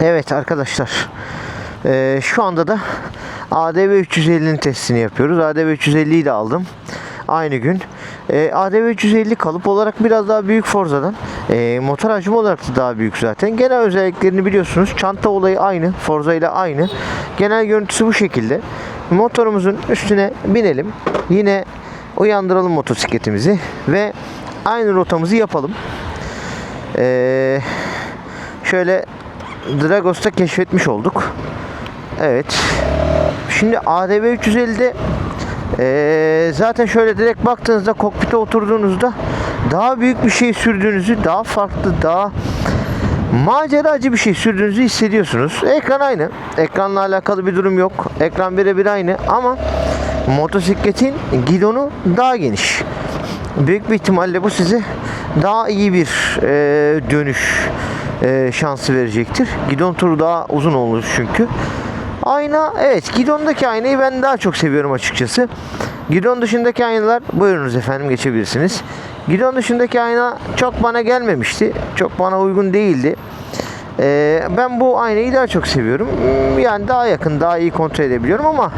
Evet arkadaşlar. Ee, şu anda da ADV 350'nin testini yapıyoruz. ADV 350'yi de aldım. Aynı gün. Ee, ADV 350 kalıp olarak biraz daha büyük Forza'dan. Ee, motor hacmi olarak da daha büyük zaten. Genel özelliklerini biliyorsunuz. Çanta olayı aynı. Forza ile aynı. Genel görüntüsü bu şekilde. Motorumuzun üstüne binelim. Yine uyandıralım motosikletimizi ve aynı rotamızı yapalım. Ee, şöyle Dragos'ta keşfetmiş olduk. Evet. Şimdi ADV 350'de ee, zaten şöyle direkt baktığınızda kokpite oturduğunuzda daha büyük bir şey sürdüğünüzü, daha farklı, daha maceracı bir şey sürdüğünüzü hissediyorsunuz. Ekran aynı. Ekranla alakalı bir durum yok. Ekran birebir aynı ama motosikletin gidonu daha geniş. Büyük bir ihtimalle bu size daha iyi bir e, dönüş e, şansı verecektir. Gidon turu daha uzun olur çünkü. Ayna evet gidondaki aynayı ben daha çok seviyorum açıkçası. Gidon dışındaki aynalar buyurunuz efendim geçebilirsiniz. Gidon dışındaki ayna çok bana gelmemişti. Çok bana uygun değildi. Ee, ben bu aynayı daha çok seviyorum. Yani daha yakın, daha iyi kontrol edebiliyorum ama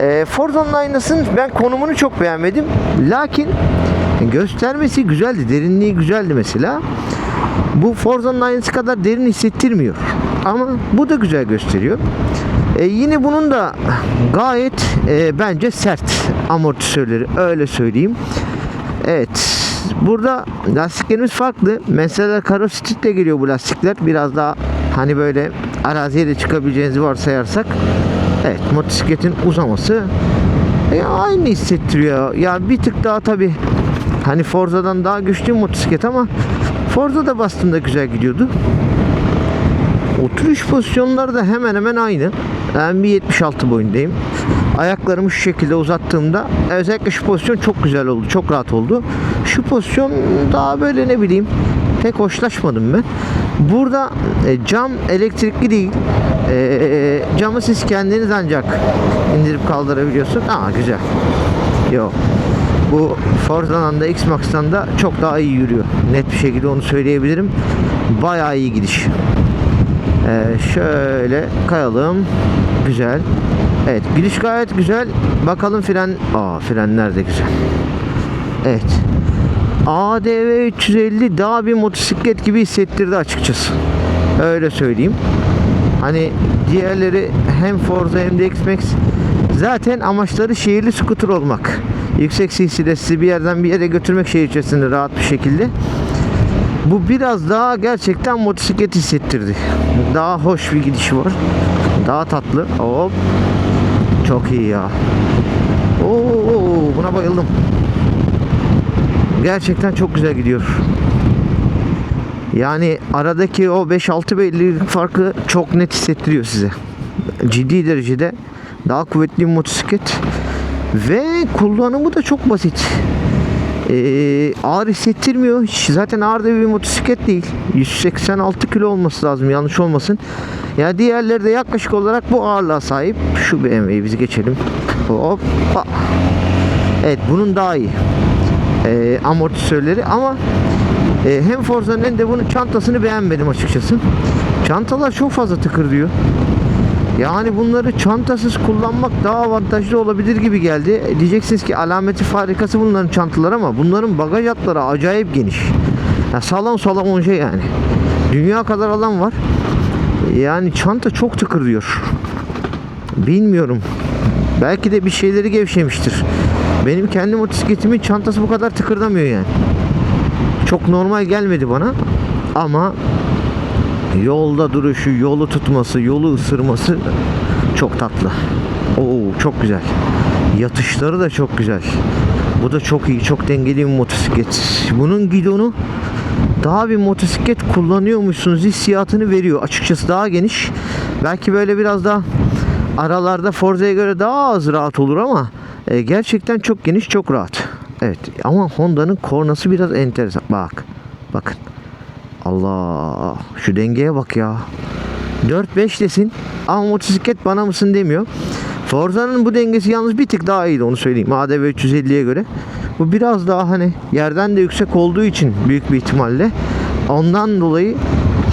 e, Ford'un aynasının ben konumunu çok beğenmedim. Lakin göstermesi güzeldi, derinliği güzeldi mesela. Bu Forza'nın aynısı kadar derin hissettirmiyor. Ama bu da güzel gösteriyor. E, yine bunun da gayet e, bence sert amortisörleri öyle söyleyeyim. Evet. Burada lastiklerimiz farklı. Mesela Karo Street'le geliyor bu lastikler. Biraz daha hani böyle araziye de çıkabileceğinizi varsayarsak. Evet motosikletin uzaması e, aynı hissettiriyor. Ya bir tık daha tabi hani Forza'dan daha güçlü motosiklet ama Forza da bastığında güzel gidiyordu. Oturuş pozisyonları da hemen hemen aynı. Ben 1.76 boyundayım. Ayaklarımı şu şekilde uzattığımda özellikle şu pozisyon çok güzel oldu. Çok rahat oldu. Şu pozisyon daha böyle ne bileyim pek hoşlaşmadım ben. Burada e, cam elektrikli değil. E, camı siz kendiniz ancak indirip kaldırabiliyorsunuz. Aa güzel. Yok. Bu Forza'dan da X-Max'tan da çok daha iyi yürüyor. Net bir şekilde onu söyleyebilirim. Bayağı iyi gidiş. Ee, şöyle kayalım. Güzel. Evet gidiş gayet güzel. Bakalım fren. Aa frenler de güzel. Evet. ADV 350 daha bir motosiklet gibi hissettirdi açıkçası. Öyle söyleyeyim. Hani diğerleri hem Forza hem de X-Max zaten amaçları şehirli scooter olmak. Yüksek CC'de bir yerden bir yere götürmek şehir içerisinde rahat bir şekilde. Bu biraz daha gerçekten motosiklet hissettirdi. Daha hoş bir gidişi var. Daha tatlı. Hop. Çok iyi ya. Oo, buna bayıldım. Gerçekten çok güzel gidiyor. Yani aradaki o 5-6 belirlik farkı çok net hissettiriyor size. Ciddi derecede daha kuvvetli bir motosiklet ve kullanımı da çok basit. Ee, ağır hissettirmiyor. Hiç zaten ağır da bir motosiklet değil. 186 kilo olması lazım yanlış olmasın. Ya yani diğerleri de yaklaşık olarak bu ağırlığa sahip. Şu BMW'yi biz geçelim. Hoppa. Evet bunun daha iyi. Ee, amortisörleri ama e, hem Forza'nın hem de bunun çantasını beğenmedim açıkçası. Çantalar çok fazla tıkır diyor. Yani bunları çantasız kullanmak daha avantajlı olabilir gibi geldi. E, Diyeceksiniz ki alameti farikası bunların çantaları ama bunların bagaj hatları acayip geniş. Ya sağlam sağlam şey yani. Dünya kadar alan var. Yani çanta çok tıkır diyor. Bilmiyorum. Belki de bir şeyleri gevşemiştir. Benim kendi motosikletimin çantası bu kadar tıkırdamıyor yani. Çok normal gelmedi bana. Ama yolda duruşu, yolu tutması, yolu ısırması çok tatlı. Oo çok güzel. Yatışları da çok güzel. Bu da çok iyi, çok dengeli bir motosiklet. Bunun gidonu daha bir motosiklet kullanıyormuşsunuz hissiyatını veriyor. Açıkçası daha geniş. Belki böyle biraz daha aralarda Forza'ya göre daha az rahat olur ama e, gerçekten çok geniş, çok rahat. Evet ama Honda'nın kornası biraz enteresan. Bak. Bakın. Allah şu dengeye bak ya. 4-5 desin ama motosiklet bana mısın demiyor. Forza'nın bu dengesi yalnız bir tık daha iyiydi onu söyleyeyim. ADV 350'ye göre. Bu biraz daha hani yerden de yüksek olduğu için büyük bir ihtimalle ondan dolayı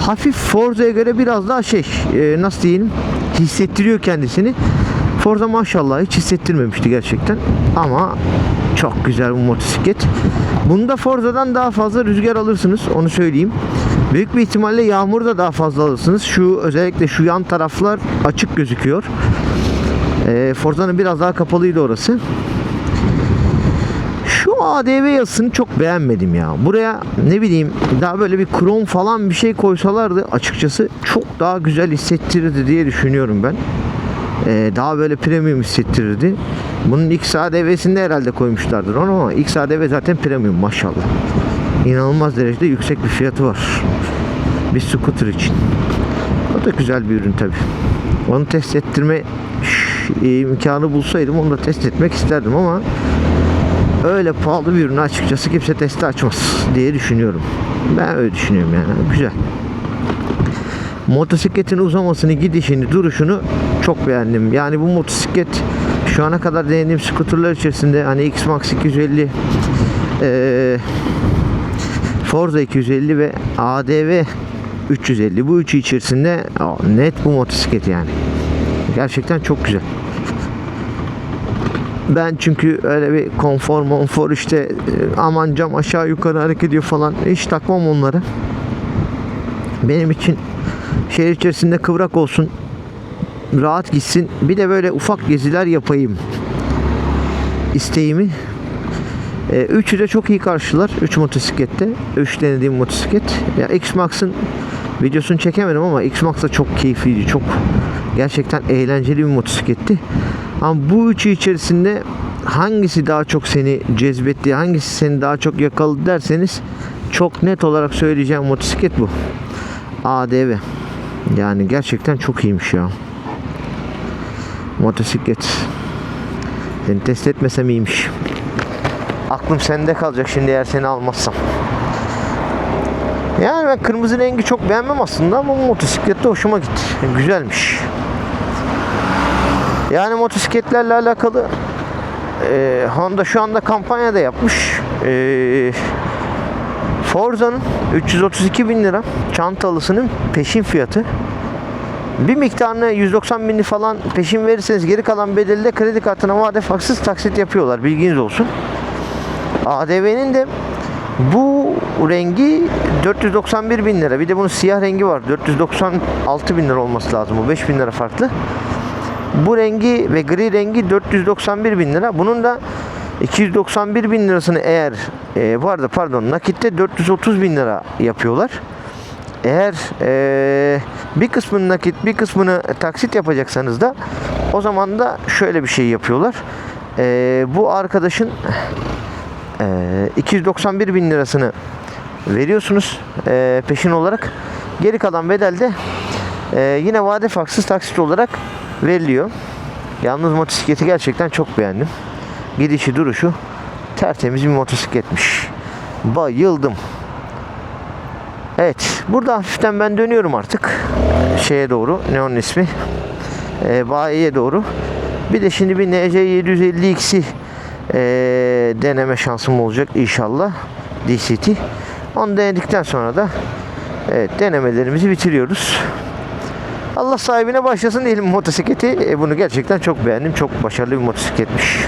hafif Forza'ya göre biraz daha şey e, nasıl diyelim hissettiriyor kendisini. Forza maşallah hiç hissettirmemişti gerçekten. Ama çok güzel bu motosiklet. Bunda Forza'dan daha fazla rüzgar alırsınız onu söyleyeyim. Büyük bir ihtimalle yağmur da daha fazla alırsınız. Şu özellikle şu yan taraflar açık gözüküyor. E, Forza'nın biraz daha kapalıydı orası. Şu ADV yazısını çok beğenmedim ya. Buraya ne bileyim daha böyle bir krom falan bir şey koysalardı açıkçası çok daha güzel hissettirirdi diye düşünüyorum ben. Ee, daha böyle premium hissettirirdi. Bunun XADV'sinde herhalde koymuşlardır onu ama XADV zaten premium maşallah. İnanılmaz derecede yüksek bir fiyatı var. Bir scooter için. O da güzel bir ürün tabi. Onu test ettirme ş- imkanı bulsaydım onu da test etmek isterdim ama öyle pahalı bir ürünü açıkçası kimse testi açmaz diye düşünüyorum. Ben öyle düşünüyorum yani. Güzel. Motosikletin uzamasını, gidişini, duruşunu çok beğendim. Yani bu motosiklet şu ana kadar denediğim skuterlar içerisinde hani X-Max 250 eee Forza 250 ve ADV 350 bu üçü içerisinde net bu motosiklet yani. Gerçekten çok güzel. Ben çünkü öyle bir konfor monfor işte e, aman cam aşağı yukarı hareket ediyor falan hiç takmam onları. Benim için şehir içerisinde kıvrak olsun rahat gitsin bir de böyle ufak geziler yapayım isteğimi e, üçü de çok iyi karşılar. Üç motosiklette. Üç denediğim motosiklet. Ya X-Max'ın videosunu çekemedim ama X-Max da çok keyifliydi. Çok gerçekten eğlenceli bir motosikletti. Ama bu üçü içerisinde hangisi daha çok seni cezbetti, hangisi seni daha çok yakaladı derseniz çok net olarak söyleyeceğim motosiklet bu. ADV. Yani gerçekten çok iyiymiş ya. Motosiklet. Seni test etmesem iyiymiş. Aklım sende kalacak şimdi eğer seni almazsam. Yani ben kırmızı rengi çok beğenmem aslında ama bu motosiklet de hoşuma gitti. Güzelmiş. Yani motosikletlerle alakalı e, Honda şu anda kampanya da yapmış. E, Forza'nın 332 bin lira çantalısının peşin fiyatı. Bir miktarını 190 bini falan peşin verirseniz geri kalan bedeli de kredi kartına vade faksız taksit yapıyorlar. Bilginiz olsun. ADV'nin de bu rengi 491 bin lira. Bir de bunun siyah rengi var. 496 bin lira olması lazım. Bu 5 bin lira farklı. Bu rengi ve gri rengi 491 bin lira. Bunun da 291 bin lirasını eğer e, bu arada pardon nakitte 430 bin lira yapıyorlar. Eğer e, bir kısmını nakit bir kısmını taksit yapacaksanız da o zaman da şöyle bir şey yapıyorlar. E, bu arkadaşın e, 291 bin lirasını veriyorsunuz e, peşin olarak. Geri kalan bedel de e, yine vade faksız taksit olarak veriliyor. Yalnız motosikleti gerçekten çok beğendim. Gidişi duruşu tertemiz bir motosikletmiş. Bayıldım. Evet. Burada hafiften ben dönüyorum artık. Şeye doğru. Ne onun ismi? E, bayiye doğru. Bir de şimdi bir NC750X'i e, deneme şansım olacak inşallah. DCT. Onu denedikten sonra da evet, denemelerimizi bitiriyoruz. Allah sahibine başlasın diyelim motosikleti. E, bunu gerçekten çok beğendim. Çok başarılı bir motosikletmiş.